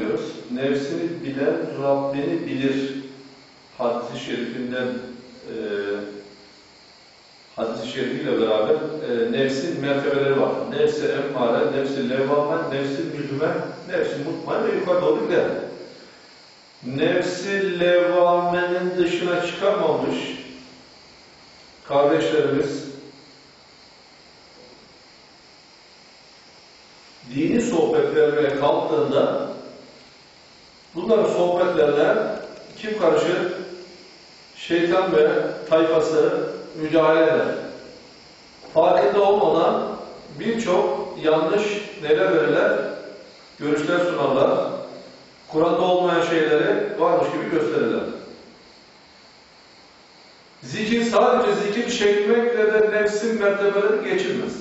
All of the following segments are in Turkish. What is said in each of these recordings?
Ediyoruz. Nefsini bilen Rabbini bilir. Hadis-i şerifinden e, hadis-i şerifiyle beraber e, nefsin mertebeleri var. Nefsi emmare, nefsi levvame, nefsi müdüme, nefsi mutmain ve yukarı doğru gider. Nefsi levvamenin dışına çıkamamış kardeşlerimiz dini sohbet vermeye kalktığında bunların sohbetlerine kim karışır? Şeytan ve tayfası müdahale eder. Farkında olmadan birçok yanlış neler verirler? Görüşler sunarlar. Kur'an'da olmayan şeyleri varmış gibi gösterirler. Zikir sadece zikir çekmekle de nefsin mertebeleri geçilmez.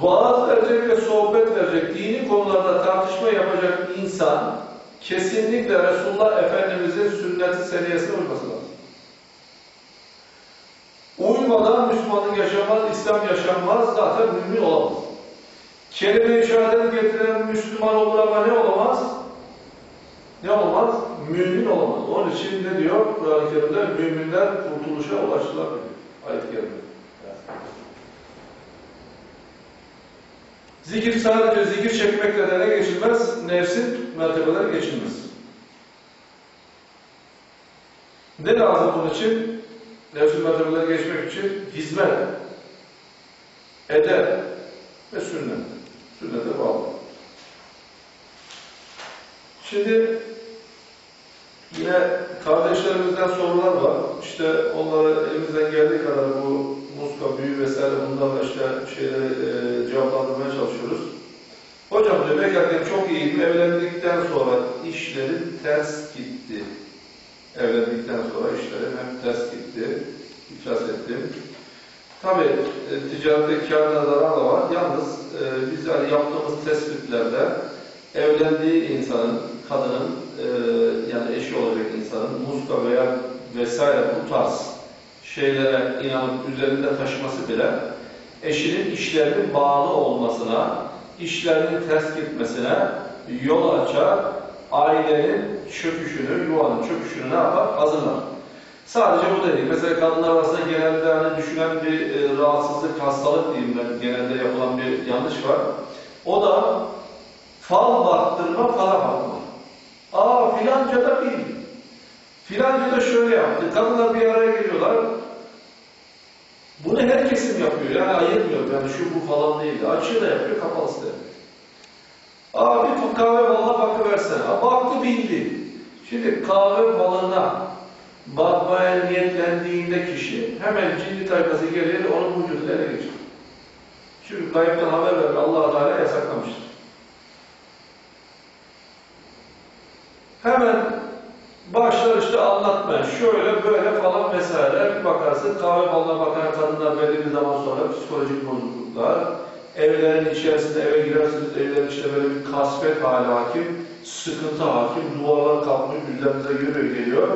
Vaaz verecek ve sohbet verecek, dini konularda tartışma yapacak insan kesinlikle Resulullah Efendimiz'in sünnet-i seniyesine uyması lazım. Uymadan Müslümanlık yaşamaz, İslam yaşanmaz, zaten mümin olamaz. Kelime-i şehadet getiren Müslüman olur ama ne olamaz? Ne olmaz? Mümin olamaz. Onun için ne diyor Kur'an-ı Kerim'de? Müminler kurtuluşa ulaştılar diyor. Ayet-i Kerim'de. Zikir sadece zikir çekmekle de ne geçilmez? Nefsin mertebeleri geçilmez. Ne lazım bunun için? Nefsin mertebeleri geçmek için hizmet, edep ve sünnet. Sünnete bağlı. Şimdi yine kardeşlerimizden sorular var. İşte onları elimizden geldiği kadar bu muska, büyü vesaire bunlarla işte şeyleri e, cevaplandırmaya çalışıyoruz. Hocam diyor bekarken çok iyiydim. Evlendikten sonra işlerim ters gitti. Evlendikten sonra işlerim hep ters gitti. İflas ettim. Tabi e, ticarette kârda zarar da var. Yalnız e, biz yani yaptığımız tespitlerde evlendiği insanın, kadının e, yani eşi olacak insanın muska veya vesaire bu tarz şeylere inanıp üzerinde taşıması bile eşinin işlerinin bağlı olmasına, işlerinin ters gitmesine yol açar, ailenin çöküşünü, yuvanın çöküşünü ne yapar? Hazırlar. Sadece bu da değil. Mesela kadınlar arasında genelde hani düşünen bir e, rahatsızlık, hastalık diyeyim ben, genelde yapılan bir yanlış var. O da fal baktırma, fala bakma. Aa filanca da değil. Filanca da şöyle yaptı. Kadınlar bir araya geliyorlar. Bunu her kesim yapıyor. Yani ayırmıyor. Yani şu bu falan değil. Açığı da yapıyor, kapalısı da yapıyor. Aa bir kahve balına bakıversene. Baktı bildi. Şimdi kahve balına bakmaya niyetlendiğinde kişi hemen cinli tayfası gelir, onun vücudunu ele geçirir. Çünkü gayipten haber verir. Allah Teala yasaklamıştır. Hemen başlar işte anlatmaya, şöyle böyle falan vesaire. Bir bakarsın kahve balına bakan kadınlar belli bir zaman sonra psikolojik bozukluklar, evlerin içerisinde eve girersiniz, evlerin işte böyle bir kasvet hali hakim, sıkıntı hakim, duvarlar kalkmış, üzerinize yürüyor geliyor.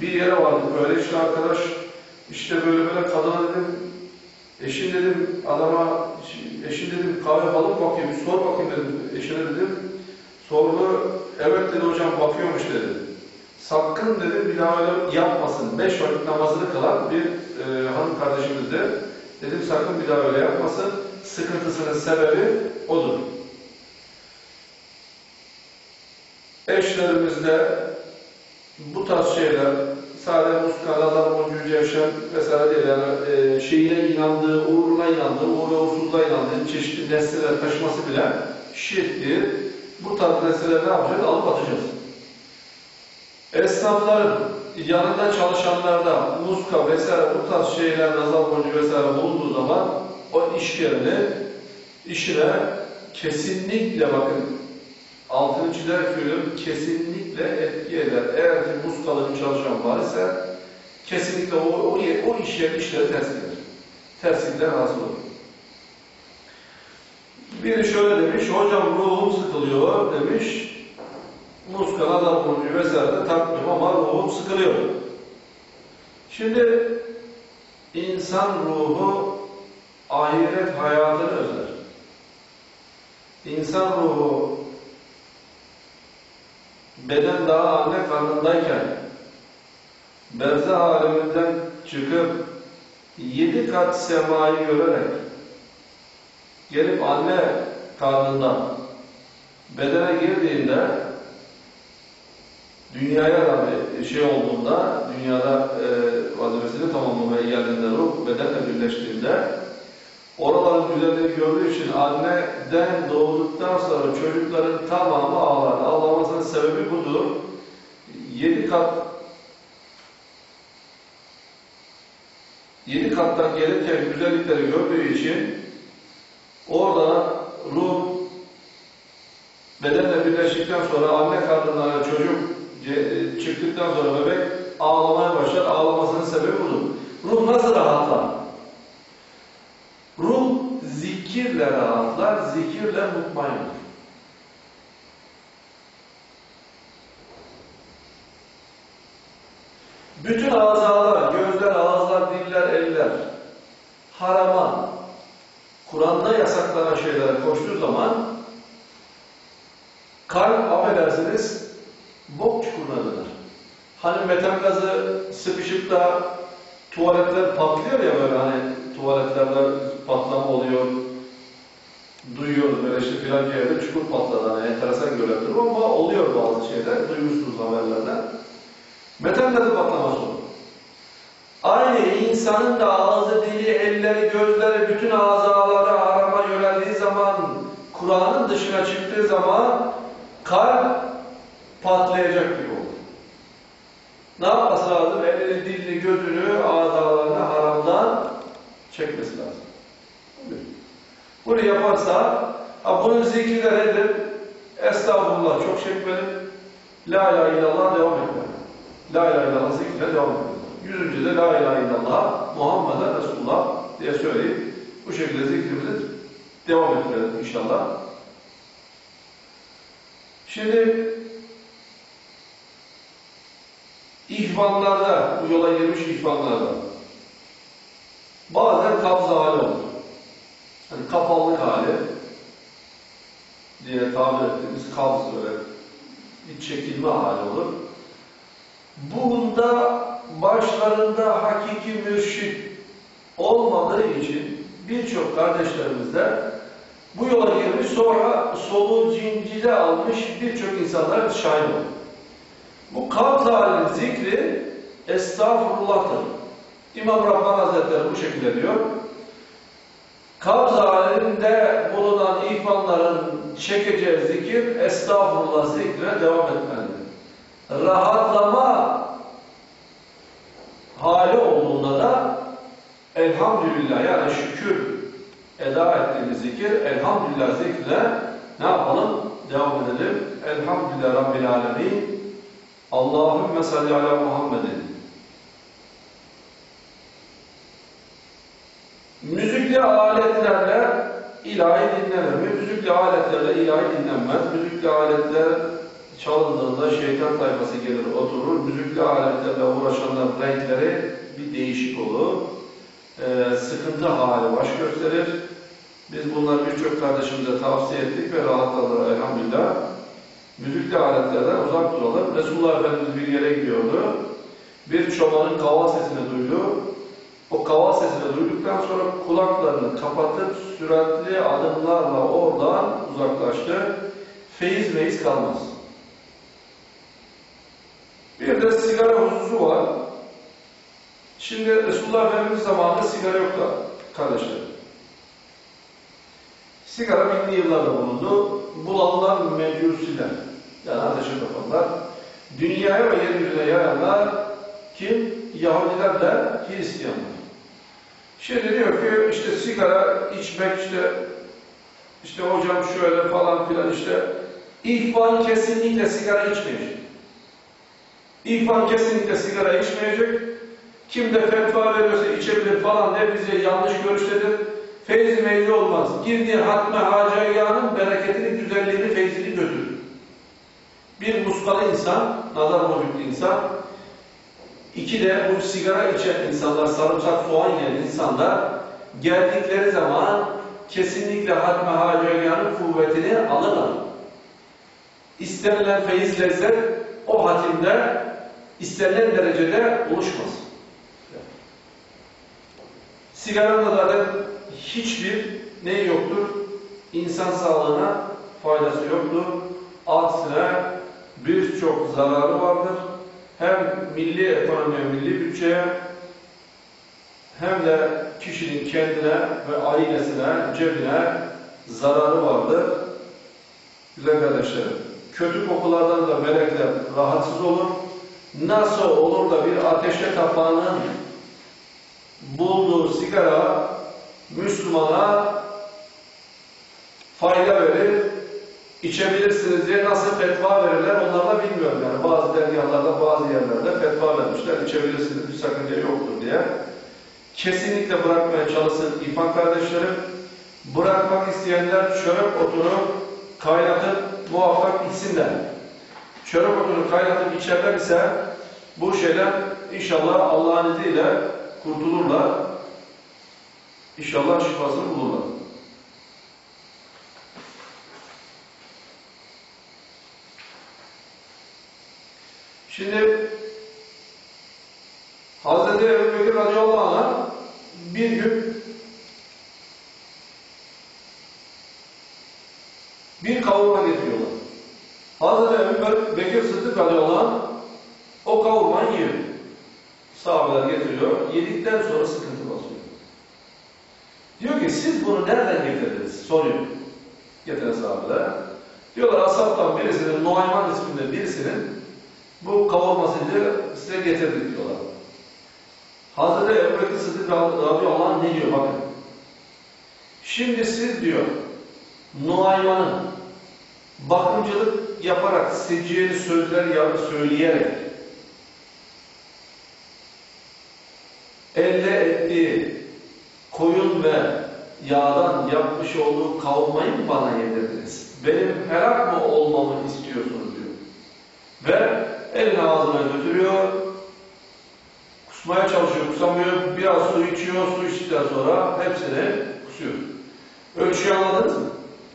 Bir yere vardık böyle işte arkadaş, işte böyle böyle kadına dedim, eşin dedim adama, eşin dedim kahve balık bakayım, sor bakayım dedim, eşine dedim. Sordu, evet dedi hocam bakıyormuş dedi. Sakın dedi bir daha öyle yapmasın. Beş vakit namazını kılan bir e, hanım kardeşimizdi. Dedim sakın bir daha öyle yapmasın. Sıkıntısının sebebi odur. Eşlerimizde bu tarz şeyler sadece muska, nazar boncuğu, cevşen vesaire değil. Yani e, şeyine inandığı, uğruna inandığı, uğur ve uğursuzluğa inandığı çeşitli nesneler taşıması bile şirktir. Bu tarz nesneleri ne yapacağız? Alıp atacağız. Esnafların yanında çalışanlarda muska vesaire bu tarz şeyler, nazar boncuğu vesaire bulunduğu zaman o iş yerini işine kesinlikle bakın altını çizerek söylüyorum kesinlikle etki eder. Eğer ki muskalı bir çalışan var ise kesinlikle o, o, o iş yeri işleri ters gider. Terslikten rahatsız olur. Biri şöyle demiş, hocam ruhum sıkılıyor demiş. Muska, nazar boncuğu vesaire takmıyorum ama ruhum sıkılıyor. Şimdi insan ruhu ahiret hayatını özler. İnsan ruhu beden daha anne karnındayken berzah aleminden çıkıp yedi kat semayı görerek gelip anne karnından bedene girdiğinde dünyaya da bir şey olduğunda, dünyada e, vazifesini tamamlamaya geldiğinde ruh bedenle birleştiğinde oraların güzelliğini gördüğü için anneden doğduktan sonra çocukların tamamı ağlar. Ağlamasının sebebi budur. Yedi kat yedi kattan gelirken güzellikleri gördüğü için orada ruh bedenle birleştikten sonra anne karnından çocuk çıktıktan sonra bebek ağlamaya başlar. Ağlamasının sebebi budur. Ruh nasıl rahatlar? Ruh zikirle rahatlar, zikirle mutmain. Bütün azalar, gözler, ağızlar, diller, eller harama, Kur'an'da yasaklanan şeylere koştuğu zaman kalp affedersiniz bok çukuruna döner. Hani metan gazı sıkışıp da tuvaletler patlıyor ya böyle hani tuvaletlerde patlama oluyor. Duyuyoruz böyle işte filanca yerde çukur patladı. Hani enteresan görüntü ama oluyor bazı şeyler. Duymuşsunuz haberlerden. Metan gazı patlaması olur. Aynı insanın da ağzı, dili, elleri, gözleri, bütün azaları arama yöneldiği zaman, Kur'an'ın dışına çıktığı zaman kalp patlayacak gibi olur. Ne yapması lazım? Elini, dilini, gözünü, azalarını haramdan çekmesi lazım. Bunu yaparsa, ha bunun zikri de nedir? Estağfurullah çok çekmeli. La ilahe illallah devam etmeli. La ilahe illallah zikrine devam etmeli. Yüzüncü de La ilahe illallah Muhammeden Resulullah diye söyleyip bu şekilde zikrimizi devam ettirelim inşallah. Şimdi ihvanlarda, bu yola girmiş ihvanlarda bazen kabz hali olur. Hani kapallık hali diye tabir ettiğimiz kabz böyle bir çekilme hali olur. Bunda başlarında hakiki mürşit olmadığı için birçok kardeşlerimizde bu yola girmiş sonra soluğu cincile almış birçok insanlar şahit oldu. Halinin zikri estağfurullah'tır. İmam Rabbani Hazretleri bu şekilde diyor. Kabz halinde bulunan ihvanların çekeceği zikir estağfurullah zikrine devam etmelidir. Rahatlama hali olduğunda da elhamdülillah yani şükür eda ettiğimiz zikir elhamdülillah zikrine ne yapalım? Devam edelim. Elhamdülillah Rabbil Alemin. Allahümme salli ala Muhammedin. Müzikli aletlerle ilahi dinlenir. Müzikli aletlerle ilahi dinlenmez. Müzikli aletler çalındığında şeytan tayfası gelir oturur. Müzikli aletlerle uğraşanların renkleri bir değişik olur. Ee, sıkıntı hali baş gösterir. Biz bunları birçok kardeşimize tavsiye ettik ve rahatladılar elhamdülillah. Müzikli aletlerden uzak duralım. Resulullah Efendimiz bir yere gidiyordu. Bir çobanın kava sesini duydu. O kava sesini duyduktan sonra kulaklarını kapatıp süratli adımlarla oradan uzaklaştı. Feyiz meyiz kalmaz. Bir de sigara hususu var. Şimdi Resulullah Efendimiz zamanında sigara yoktu kardeşler. Sigara binli yıllarda bulundu. Bulanlar mecusiler. Yani ateşe tapanlar. Dünyaya ve yeryüzüne yayanlar kim? Yahudilerle Hristiyanlar. Şimdi diyor ki işte sigara içmek işte işte hocam şöyle falan filan işte ihvan kesinlikle sigara içmeyecek. İhvan kesinlikle sigara içmeyecek. Kim de fetva veriyorsa içebilir falan der bize yanlış görüştedir. Feyzi meyzi olmaz. Girdiği hatme hacayganın bereketini, güzelliğini, feyzini götürür. Bir muskalı insan, nazar bozuklu insan, iki de bu sigara içen insanlar, sarımsak soğan yiyen insanlar geldikleri zaman kesinlikle hatme hacayganın kuvvetini alırlar. istenilen feyiz lezzet o hatimde istenilen derecede oluşmaz. Sigaranın da zaten hiçbir ne yoktur? İnsan sağlığına faydası yoktur. Aksine birçok zararı vardır. Hem milli ekonomiye, milli bütçeye hem de kişinin kendine ve ailesine, cebine zararı vardır. Güzel kardeşlerim, kötü kokulardan da melekler rahatsız olur. Nasıl olur da bir ateşe tapanın bulduğu sigara Müslümana fayda verir, içebilirsiniz diye nasıl fetva verirler onlar da bilmiyorum yani. Bazı dergahlarda, bazı yerlerde fetva vermişler, içebilirsiniz, bir sakınca yoktur diye. Kesinlikle bırakmaya çalışsın İrfan kardeşlerim. Bırakmak isteyenler çörek otunu kaynatıp muhakkak içsinler. Çörek otunu kaynatıp içerler ise bu şeyler inşallah Allah'ın izniyle kurtulurlar. İnşallah şifasını bulurlar. Şimdi Hazreti Ebu Bekir radıyallahu anh'a bir gün bir kavurma getiriyorlar. Hazreti Ebu Bekir Sıddık radıyallahu anh o kavurmayı yiyor. Sahabeler getiriyor. Yedikten sonra sıkıntı basıyor. Diyor ki siz bunu nereden getirdiniz? Soruyor. Getiren sahabeler. Diyorlar ashabtan birisinin, Nuayman isminde birisinin bu kavurmasını size getirdik diyorlar. Hazreti Ebu Bekir Sıddık radıyallahu ne diyor bakın. Şimdi siz diyor Nuayman'ın bakımcılık yaparak seciyeli sözler söyleyerek elde ettiği koyun ve yağdan yapmış olduğu kavurmayı mı bana yedirdiniz? Benim helak mı olmamı istiyorsunuz diyor. Ve elini ağzına götürüyor, kusmaya çalışıyor, kusamıyor, biraz su içiyor, su içtikten sonra hepsini kusuyor. Ölçüyü anladınız mı?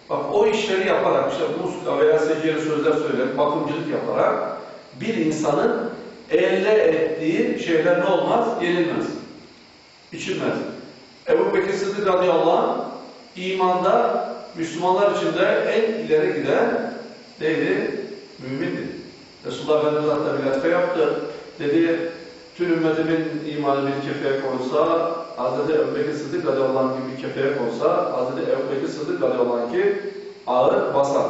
Bak o işleri yaparak, işte muska veya seceri sözler söyleyerek, bakımcılık yaparak bir insanın elde ettiği şeyler ne olmaz? Yenilmez. İçilmez. Ebu Bekir Sıddık radıyallahu anh imanda Müslümanlar içinde en ileri giden neydi? Mümindi. Resulullah Efendimiz hatta bir latife yaptı. Dedi, tüm ümmetimin imanı bir kefeye konsa, Hz. Ebu Bekir Sıddık anh gibi bir kefeye konsa, Hz. Ebu Bekir Sıddık anh ki ağır basar.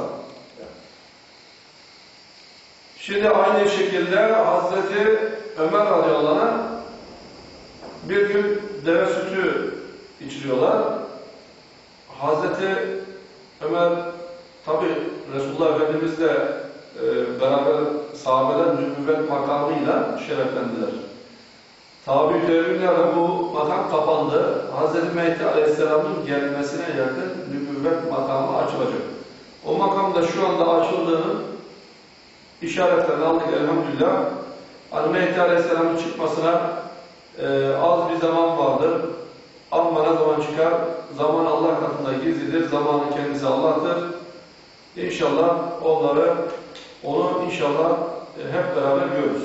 Şimdi aynı şekilde Hazreti Ömer radıyallahu anh bir gün deve sütü içiriyorlar. Hazreti Ömer tabi Resulullah Efendimizle e, beraber sahabeler nübüvvet makamıyla şereflendiler. Tabi devrimlerle bu makam kapandı. Hazreti Mehdi Aleyhisselam'ın gelmesine yakın nübüvvet makamı açılacak. O makamda şu anda açıldığının işaretlerini aldık elhamdülillah. Hani Mehdi Aleyhisselam'ın çıkmasına e, az bir zaman vardır. Ama ne zaman çıkar? Zaman Allah katında gizlidir. Zamanın kendisi Allah'tır. İnşallah onları, onu inşallah e, hep beraber görürüz.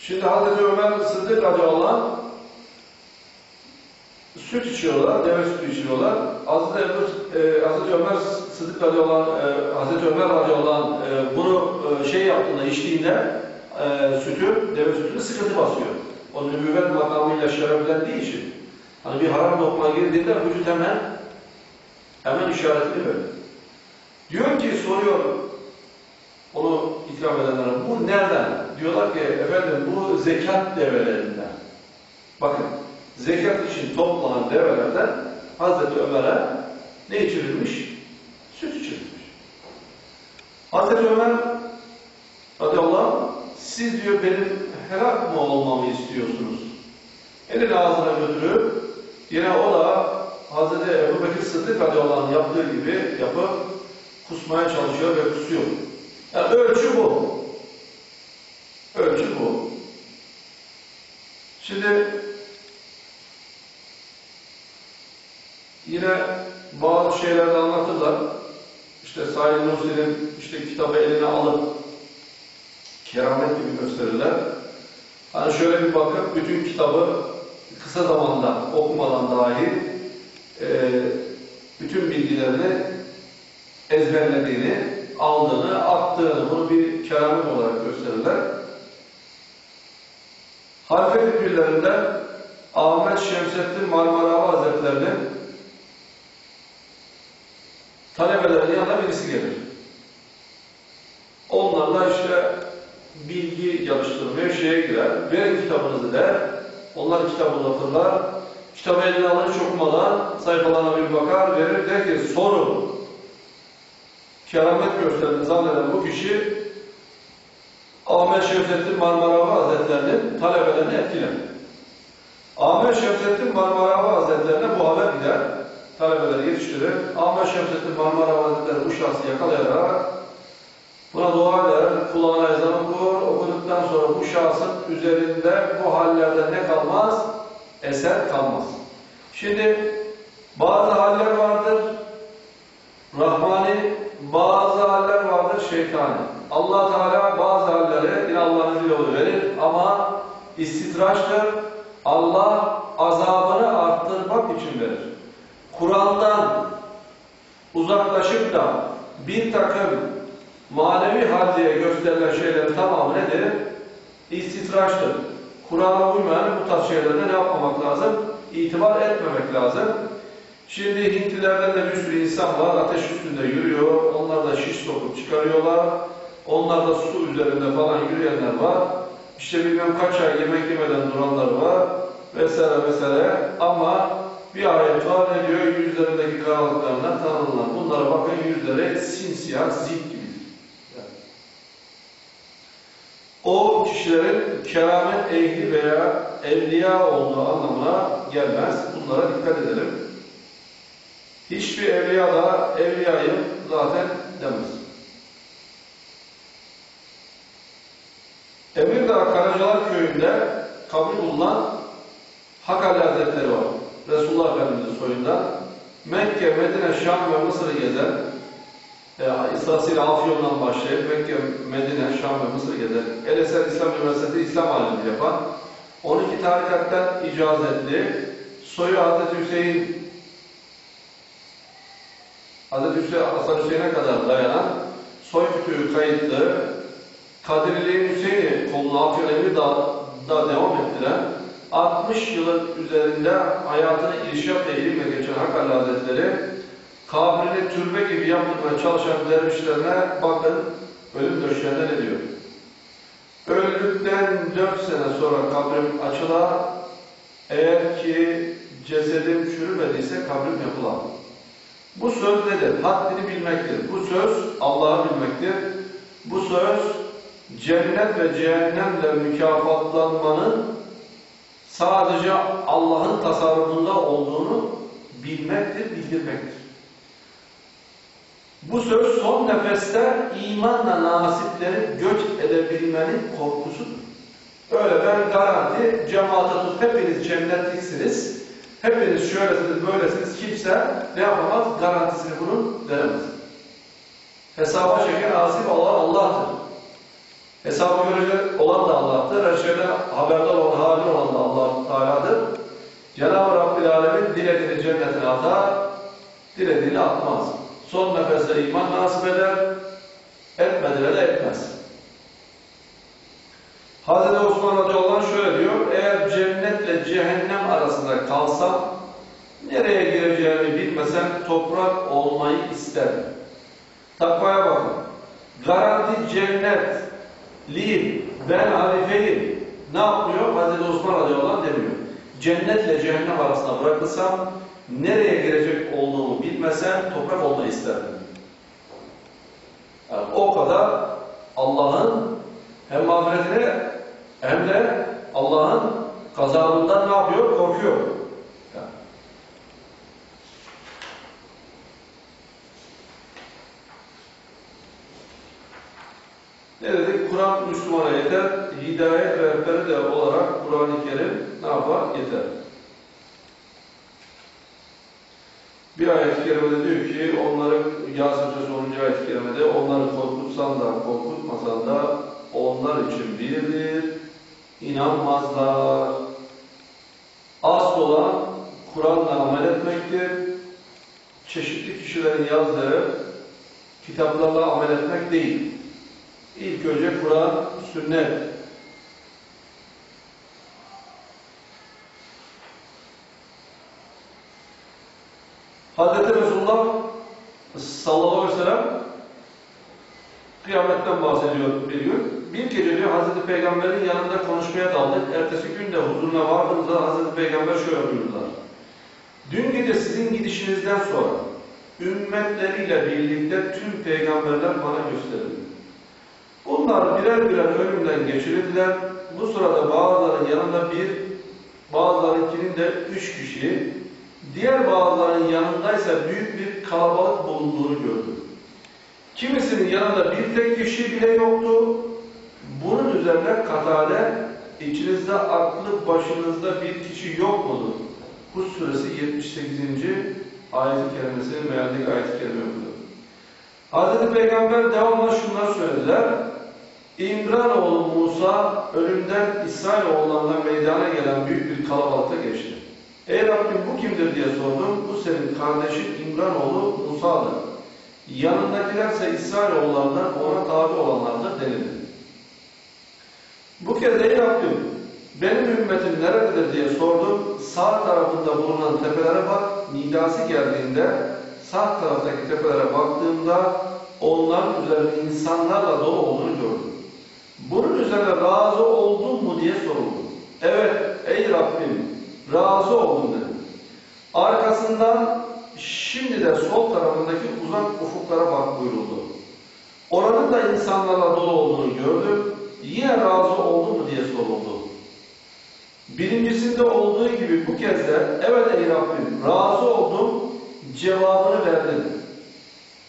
Şimdi Hazreti Ömer Sıddık radıyallahu süt içiyorlar, deve sütü içiyorlar. Hazreti, Ebu, e, Hazreti Ömer Sıddık radıyallahu e, Hazreti Ömer radıyallahu e, bunu e, şey yaptığında, içtiğinde e, sütü, deve sütünü sıkıntı basıyor. O nübüvvet makamıyla şereflendiği için. Hani bir haram lokma girdiğinde vücut hemen hemen işaretini veriyor. Diyor ki soruyor onu ikram edenlere bu nereden? Diyorlar ki efendim bu zekat develerinden. Bakın zekat için toplanan develerden Hazreti Ömer'e ne içirilmiş? Süt içirilmiş. Hazreti Ömer radıyallahu anh, siz diyor benim helak mı olmamı istiyorsunuz? Elini ağzına götürüp yine o da Hazreti Ebu Bekir Sıddık radıyallahu yaptığı gibi yapıp kusmaya çalışıyor ve kusuyor. Yani ölçü bu. Ölçü bu. Şimdi Yine bazı şeylerde anlatırlar. İşte Said Nursi'nin işte kitabı eline alıp keramet gibi gösterirler. Hani şöyle bir bakıp bütün kitabı kısa zamanda okumadan dahi e, bütün bilgilerini ezberlediğini, aldığını, attığını bunu bir keramet olarak gösterirler. Halife fikirlerinden Ahmet Şemsettin Marmara Hazretleri'nin talebelerinin yanına birisi gelir. Onlarla işte bilgi yarıştırmaya şeye girer. Verin kitabınızı der. Onlar kitabını okurlar. Kitabı eline alır hiç okumadan sayfalarına bir bakar, verir der ki sorun. Keramet gösterdiğini zanneden bu kişi Ahmet Şemsettin Marmara Hazretleri'nin talebelerini etkiler. Ahmet Şemsettin Marmara Hazretlerine bu haber gider. Talebeleri yetiştirir. Ahmet Şemsettin Marmara Hazretleri bu şahsı yakalayarak buna dua eder, kulağına ezan okur, okuduktan sonra bu şahsın üzerinde bu hallerde ne kalmaz? Eser kalmaz. Şimdi bazı haller vardır, Rahmani, bazı haller vardır, şeytani. allah Teala bazı halleri yine Allah'ın izniyle verir ama istidraçtır. Allah azabını arttırmak için verir. Kur'an'dan uzaklaşıp da bir takım manevi haldiye gösterilen şeylerin tamamı nedir? İstitraçtır. Kur'an'a uymayan bu tarz şeylerde ne yapmamak lazım? İtibar etmemek lazım. Şimdi Hintlilerden de bir sürü insan var, ateş üstünde yürüyor, onlar da şiş sokup çıkarıyorlar, onlar da su üzerinde falan yürüyenler var, işte bilmem kaç ay yemek yemeden duranlar var, vesaire vesaire ama bir ayet var ne diyor? Yüzlerindeki karanlıklarından tanınırlar. Bunlara bakın yüzleri simsiyah, zil gibi. O kişilerin keramet ehli veya evliya olduğu anlamına gelmez. Bunlara dikkat edelim. Hiçbir evliya da evliyayım zaten demez. Emirdağ Karacalar köyünde kabul bulunan Hak Ali Hazretleri var. Resulullah Efendimiz'in soyundan. Mekke, Medine, Şam ve Mısır'ı gezen, e, sırasıyla Afyon'dan başlayıp Mekke, Medine, Şam ve gezen, El İslam Üniversitesi İslam alimliği yapan, 12 tarikattan icazetli, soyu Hazreti Hüseyin Hazreti Hüseyin, Hasan Hüseyin'e kadar dayanan soy kütüğü kayıtlı, Kadirliğin Hüseyin'i koluna Afyon da, da devam ettiren, 60 yılın üzerinde hayatını irşat ve ilimle geçen Hakkari Hazretleri, kabrini türbe gibi yaptırmaya çalışan dervişlerine bakın, ölüm döşeğinde ne diyor? Öldükten 4 sene sonra kabrim açılar, eğer ki cesedim çürümediyse kabrim yapılar. Bu söz nedir? Haddini bilmektir. Bu söz Allah'ı bilmektir. Bu söz cennet ve cehennemle mükafatlanmanın sadece Allah'ın tasarrufunda olduğunu bilmektir, bildirmektir. Bu söz son nefeste imanla nasipleri göç edebilmenin korkusudur. Öyle ben garanti cemaate tut hepiniz cennetliksiniz, hepiniz şöylesiniz böylesiniz kimse ne yapamaz? Garantisini bunun veremez. Hesaba çeken nasip olan Allah'tır. Hesabı görecek olan da Allah'tır. Her şeyden haberdar olan, halim olan da Allah Teala'dır. Cenab-ı Rabbil Alemin dilediğini cennetine atar, dilediğini atmaz. Son nefeste iman nasip eder, etmediğine de etmez. Hazreti Osman radıyallahu anh şöyle diyor, eğer cennetle cehennem arasında kalsam, nereye gireceğimi bilmesem toprak olmayı isterim. Takvaya bakın. Garanti cennet, liyim, ben halifeyim. Ne yapmıyor? Hazreti Osman radıyallahu anh demiyor. Cennetle cehennem arasında bırakılsam, nereye girecek olduğumu bilmesem toprak olmayı isterdim. Yani o kadar Allah'ın hem mağfiretine hem de Allah'ın kazanından ne yapıyor? Korkuyor. Ne dedik? Kur'an Müslümana yeter. Hidayet rehberi de olarak Kur'an-ı Kerim ne yapar? Yeter. Kerimede diyor ki onları Yasin Suresi 10. ayet-i kerimede onları korkutsan da korkutmasan da onlar için birdir. inanmazlar. Asıl olan Kur'an'la amel etmektir. Çeşitli kişilerin yazdığı kitaplarla amel etmek değil. İlk önce Kur'an, sünnet. Hz. Resulullah sallallahu aleyhi ve sellem kıyametten bahsediyor bir gün. Bir gece diyor Hazreti Peygamber'in yanında konuşmaya daldık. Ertesi gün de huzuruna vardığımızda Hazreti Peygamber şöyle buyurdular. Dün gece sizin gidişinizden sonra ümmetleriyle birlikte tüm peygamberler bana gösterildi. Bunlar birer birer ölümden geçirildiler. Bu sırada bazıların yanında bir, bazılarınkinin de üç kişi, diğer bazılarının yanındaysa büyük bir kalabalık bulunduğunu gördüm. Kimisinin yanında bir tek kişi bile yoktu. Bunun üzerine Katade, içinizde aklı başınızda bir kişi yok mudur? Hud suresi 78. ayet-i kerimesi, mealdeki ayet-i kerime okudu. Hz. Peygamber devamlı şunları söylediler. İmranoğlu Musa ölümden İsrailoğullarına meydana gelen büyük bir kalabalıkta geçti. Ey Rabbim bu kimdir diye sordum. Bu senin kardeşin İmranoğlu Musa'dır. Yanındakilerse İsrailoğullarından ona tabi olanlardır denildi. Bu kez ey Rabbim benim ümmetim nerededir diye sordum. Sağ tarafında bulunan tepelere bak. Nidası geldiğinde sağ taraftaki tepelere baktığımda onların üzerinde insanlarla dolu olduğunu gördüm. Bunun üzerine razı oldun mu diye soruldu. Evet ey Rabbim razı oldum dedim. Arkasından şimdi de sol tarafındaki uzak ufuklara bak buyuruldu. Oranın da insanlarla dolu olduğunu gördüm. Yine razı oldun mu diye soruldu. Birincisinde olduğu gibi bu kez de evet ey Rabbim razı oldum cevabını verdim.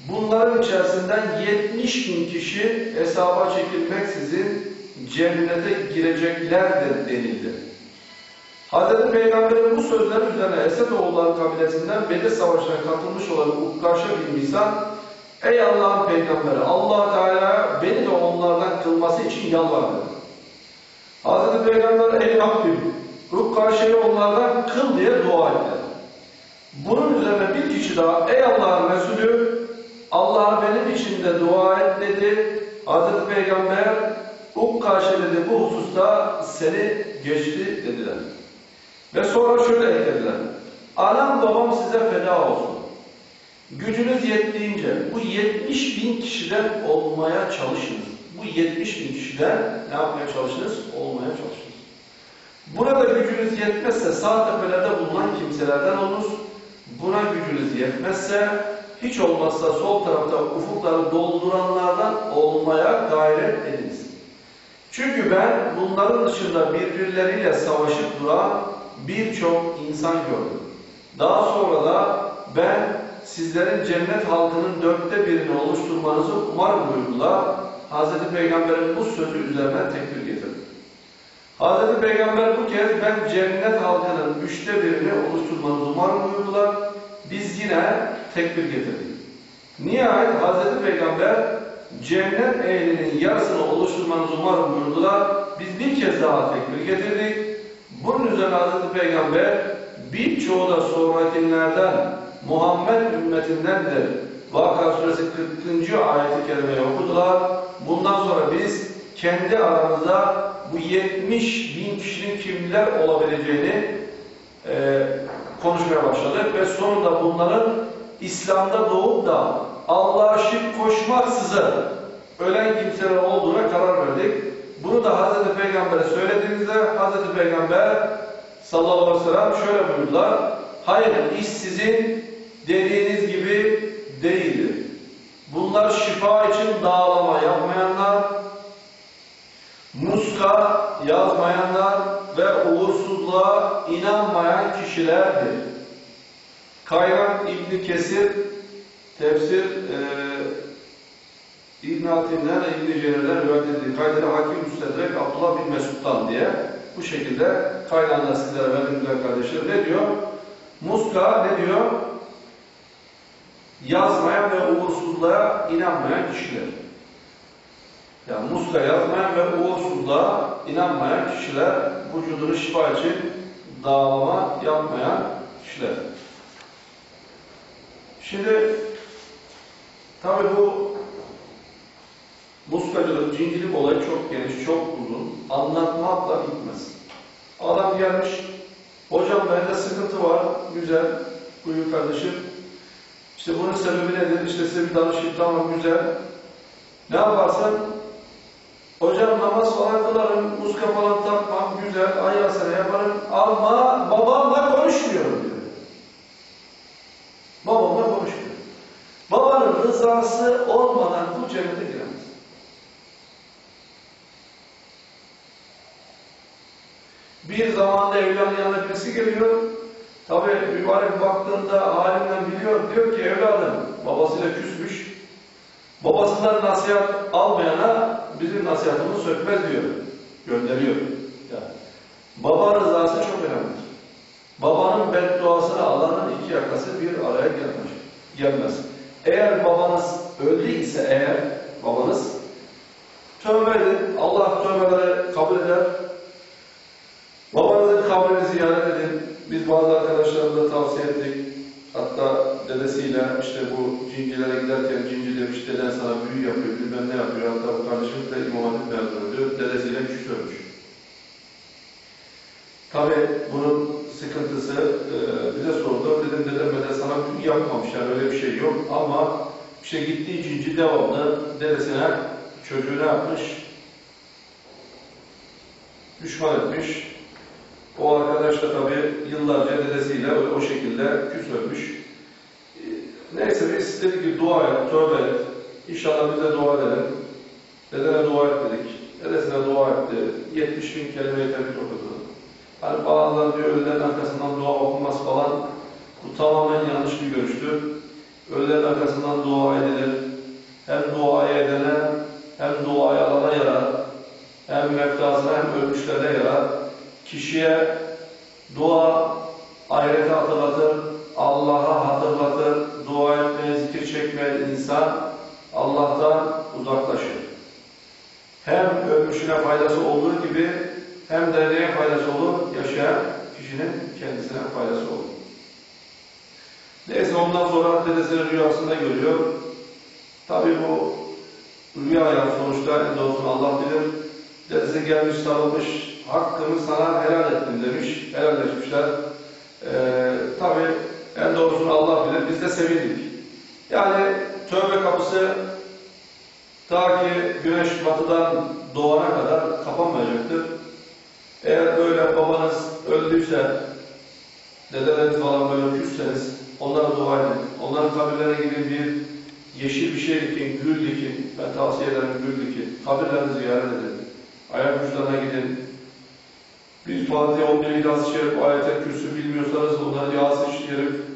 Bunların içerisinden 70 bin kişi hesaba çekilmeksizin cennete gireceklerdir denildi. Hz. Peygamber'in bu sözleri üzerine Esedoğulları kabilesinden Bedir Savaşı'na katılmış olan Ukkaş'a bin Misan, Ey Allah'ın Peygamberi, allah Teala beni de onlardan kılması için yalvardı. Hz. Peygamber, ey Rabbim, Ukkaş'ı onlardan kıl diye dua etti. Bunun üzerine bir kişi daha, ey Allah'ın Resulü, Allah'a benim için de dua et dedi. Hz. Peygamber, Ukkaş'ı dedi bu hususta seni geçti dediler. Ve sonra şöyle eklediler. Anam babam size feda olsun. Gücünüz yettiğince bu 70 bin kişiden olmaya çalışınız. Bu 70 bin kişiden ne yapmaya çalışınız? Olmaya çalışınız. Burada gücünüz yetmezse sağ tepelerde bulunan kimselerden olunuz. Buna gücünüz yetmezse hiç olmazsa sol tarafta ufukları dolduranlardan olmaya gayret ediniz. Çünkü ben bunların dışında birbirleriyle savaşıp duran birçok insan gördüm. Daha sonra da ben sizlerin cennet halkının dörtte birini oluşturmanızı umarım buyurdular. Hz. Peygamber'in bu sözü üzerine tekbir getirdi. Hz. Peygamber bu kez ben cennet halkının üçte birini oluşturmanızı umarım buyurdular. Biz yine tekbir getirdik. Nihayet Hz. Peygamber cennet ehlinin yarısını oluşturmanızı umarım buyurdular. Biz bir kez daha tekbir getirdik. Bunun üzerine Hz. Peygamber birçoğu da sonrakilerden Muhammed ümmetindendir. Vaka suresi 40. ayeti kerimeyi okudular. Bundan sonra biz kendi aramızda bu 70 bin kişinin kimler olabileceğini e, konuşmaya başladık ve sonunda bunların İslam'da doğup da Allah'a şirk koşmaksızın ölen kimseler olduğuna karar verdik. Bunu da Hazreti Peygamber'e söylediğimizde Hazreti Peygamber sallallahu aleyhi ve sellem şöyle buyurdular. Hayır iş sizin dediğiniz gibi değildir. Bunlar şifa için dağlama yapmayanlar, muska yazmayanlar ve uğursuzluğa inanmayan kişilerdir. Kaynak İbni Kesir tefsir e, İbn Atim'den İbn Cerir'den rivayet edildi. Kaydede Hakim Müstedrek Abdullah bin Mesud'dan diye bu şekilde kaynağında sizlere verdim güzel kardeşler. Ne diyor? Muska ne diyor? yazmayan ve uğursuzluğa inanmayan kişiler. Yani muska yazmayan ve uğursuzluğa inanmayan kişiler, vücudunu şifa için dağlama yapmayan kişiler. Şimdi tabi bu muskacılık, cincilik olayı çok geniş, çok uzun. Anlatmakla bitmez. Adam gelmiş, hocam bende sıkıntı var, güzel, buyur kardeşim. İşte bunun sebebi nedir? İşte size bir danışayım, tamam güzel. Ne yaparsın? Hocam namaz falan kılarım, muska falan takmam, güzel, ay asana yaparım ama babamla konuşmuyorum diyor. Babamla konuşmuyor. Babanın rızası olmadan bu cennete giremez. Bir zamanda evliyanın yanına birisi geliyor. Tabi mübarek baktığında halinden biliyor. Diyor ki evladım babasıyla küsmüş. Babasından nasihat almayana bizim nasihatımız sökmez diyor. Gönderiyor. Yani. Baba rızası çok önemlidir. Babanın bedduasını alanın iki yakası bir araya gelmez. gelmez. Eğer babanız öldü ise eğer babanız tövbe edin. Allah tövbeleri kabul eder. Babanızın kabrini ziyaret edin. Biz bazı arkadaşlarımıza tavsiye ettik. Hatta dedesiyle işte bu cincilere giderken cinci demiş deden sana büyü yapıyor, bilmem ne yapıyor. Hatta bu kardeşimiz de İmam Hatip mezunu diyor. Dedesiyle küçük ölmüş. Tabi bunun sıkıntısı e, bize sordu. Dedim dedem de sana büyü yapmamış yani öyle bir şey yok. Ama işte gittiği cinci devamlı dedesine çocuğu ne yapmış? Düşman etmiş. O arkadaş da tabii yıllarca dedesiyle o, şekilde küs. Ee, Neyse biz dedik ki dua et, tövbe et. İnşallah biz de dua edelim. Dedene dua et dedik. Dedesine dua etti. 70 bin kelime-i tebrik okudu. Hani bazıları diyor ölülerin arkasından dua okunmaz falan. Bu tamamen yanlış bir görüştür. Ölülerin arkasından dua edilir. Hem duayı edene hem duayı alana yarar. Hem meftasına hem ölmüşlere yarar kişiye dua ahirete hatırlatır, Allah'a hatırlatır, dua etmeye, zikir çekmeye insan Allah'tan uzaklaşır. Hem ölmüşüne faydası olduğu gibi hem de neye faydası olur? Yaşayan kişinin kendisine faydası olur. Neyse ondan sonra dedesini rüyasında görüyor. Tabi bu rüya yani sonuçta en doğrusunu Allah bilir. Dedesi gelmiş sarılmış, hakkımı sana helal ettim demiş, helalleşmişler. Ee, Tabi en doğrusunu Allah bilir, biz de sevindik. Yani tövbe kapısı ta ki güneş batıdan doğana kadar kapanmayacaktır. Eğer böyle babanız öldüyse, dedeleriniz falan böyle küsseniz, onlara dua edin. Onların kabirlerine gidin bir yeşil bir şey dikin, gül dikin. Ben tavsiye ederim gül dikin. Kabirlerini ziyaret edin. Ayak uçlarına gidin. Bir Fatiha 11 İhlas-ı ayet-el kürsü bilmiyorsanız onları Yasin-i Şerif,